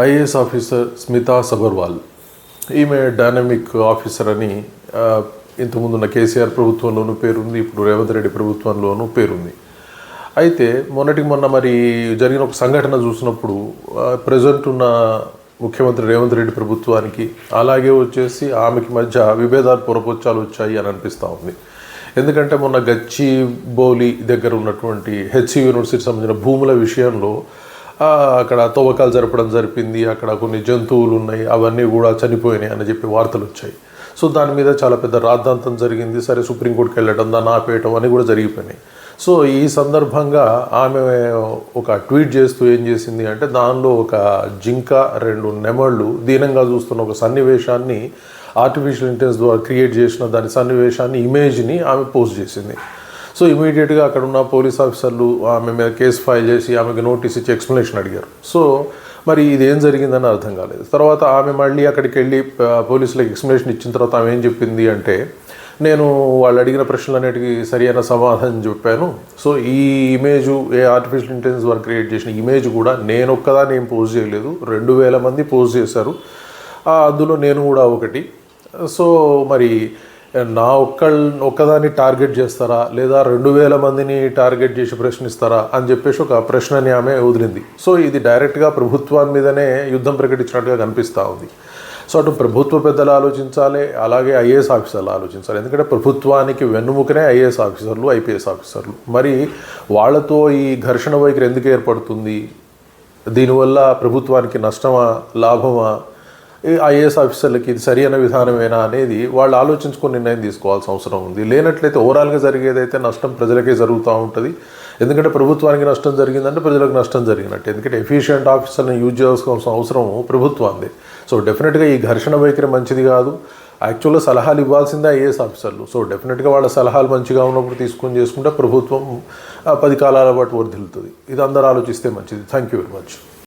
IAS officer Smita Sabharwal. ఈమె dynamic officer అని ఇంతకుముందు ఉన్న కేసీఆర్ ప్రభుత్వంలోనూ పేరుంది ఇప్పుడు రేవంత్ రెడ్డి ప్రభుత్వంలోనూ పేరుంది. అయితే మొన్నటికి మొన్న మరి జరిగిన ఒక సంఘటన చూసినప్పుడు ప్రజెంట్ ఉన్న ముఖ్యమంత్రి రేవంత్ రెడ్డి ప్రభుత్వానికి అలాగే వచ్చేసి ఆమెకి మధ్య విభేదాలు పొరపొచ్చాలు వచ్చాయి అని అనిపిస్తూ ఉంది. ఎందుకంటే మొన్న గచ్చి బౌలి దగ్గర ఉన్నటువంటి హెచ్సి యూనివర్సిటీ సంబంధించిన భూముల విషయంలో అక్కడ తవ్వకాలు జరపడం జరిపింది అక్కడ కొన్ని జంతువులు ఉన్నాయి అవన్నీ కూడా చనిపోయినాయి అని చెప్పి వార్తలు వచ్చాయి. సో దాని మీద చాలా పెద్ద రాద్ధాంతం జరిగింది. సరే సుప్రీంకోర్టుకి వెళ్ళడం దాన్ని ఆపేయటం అని కూడా జరిగిపోయినాయి. సో ఈ సందర్భంగా ఆమె ఒక ట్వీట్ చేస్తూ ఏం చేసింది అంటే దానిలో ఒక జింక రెండు నెమళ్ళు దీనంగా చూస్తున్న ఒక సన్నివేశాన్ని ఆర్టిఫిషియల్ ఇంటెలిజెన్స్ ద్వారా క్రియేట్ చేసిన దాని సన్నివేశాన్ని ఇమేజ్ని ఆమె పోస్ట్ చేసింది. సో ఇమీడియట్గా అక్కడ ఉన్న పోలీస్ ఆఫీసర్లు ఆమె మీద కేసు ఫైల్ చేసి ఆమెకు నోటీస్ ఇచ్చి ఎక్స్ప్లెనేషన్ అడిగారు. సో మరి ఇది ఏం జరిగిందని అర్థం కాలేదు. తర్వాత ఆమె మళ్ళీ అక్కడికి వెళ్ళి పోలీసులకు ఎక్స్ప్లెనేషన్ ఇచ్చిన తర్వాత ఆమె ఏం చెప్పింది అంటే నేను వాళ్ళు అడిగిన ప్రశ్నలన్నిటికీ సరైన సమాధానం చెప్పాను. సో ఈ ఇమేజ్ ఏ ఆర్టిఫిషియల్ ఇంటెలిజెన్స్ వారు క్రియేట్ చేసిన ఇమేజ్ కూడా నేను ఒక్కదాన్ని ఏం పోస్ట్ చేయలేదు. రెండు వేల మంది పోస్ట్ చేశారు. అందులో నేను కూడా ఒకటి. సో మరి నా ఒక్క ఒక్కదాన్ని టార్గెట్ చేస్తారా? లేదా రెండు వేల మందిని టార్గెట్ చేసి ప్రశ్నిస్తారా? అని చెప్పేసి ఒక ప్రశ్నని ఆమె వదిలింది. సో ఇది డైరెక్ట్గా ప్రభుత్వాన్ని మీదనే యుద్ధం ప్రకటించినట్టుగా కనిపిస్తూ ఉంది. సో అటు ప్రభుత్వ పెద్దలు ఆలోచించాలి అలాగే ఐఏఎస్ ఆఫీసర్లు ఆలోచించాలి. ఎందుకంటే ప్రభుత్వానికి వెన్నుముకనే ఐఏఎస్ ఆఫీసర్లు ఐపీఎస్ ఆఫీసర్లు. మరి వాళ్ళతో ఈ ఘర్షణ వైఖరి ఎందుకు ఏర్పడుతుంది? దీనివల్ల ప్రభుత్వానికి నష్టమా లాభమా? ఐఏఎస్ ఆఫీసర్లకి ఇది సరైన విధానమేనా అనేది వాళ్ళు ఆలోచించుకొని నిర్ణయం తీసుకోవాల్సిన అవసరం ఉంది. లేనట్లయితే ఓవరాల్గా జరిగేదైతే నష్టం ప్రజలకే జరుగుతూ ఉంటుంది. ఎందుకంటే ప్రభుత్వానికి నష్టం జరిగిందంటే ప్రజలకు నష్టం జరిగినట్టు. ఎందుకంటే ఎఫిషియెంట్ ఆఫీసర్ని యూజ్ చేసుకోవాల్సిన అవసరం ప్రభుత్వాన్ని సో డెఫినెట్గా ఈ ఘర్షణ వైఖరి మంచిది కాదు. యాక్చువల్గా సలహాలు ఇవ్వాల్సిందే ఐఏఎస్ ఆఫీసర్లు. సో డెఫినెట్గా వాళ్ళ సలహాలు మంచిగా ఉన్నప్పుడు తీసుకొని చేసుకుంటే ప్రభుత్వం పది కాలాల పాటు వర్ధిల్లుతుంది ఇది అందరూ ఆలోచిస్తే మంచిది. Thank you very much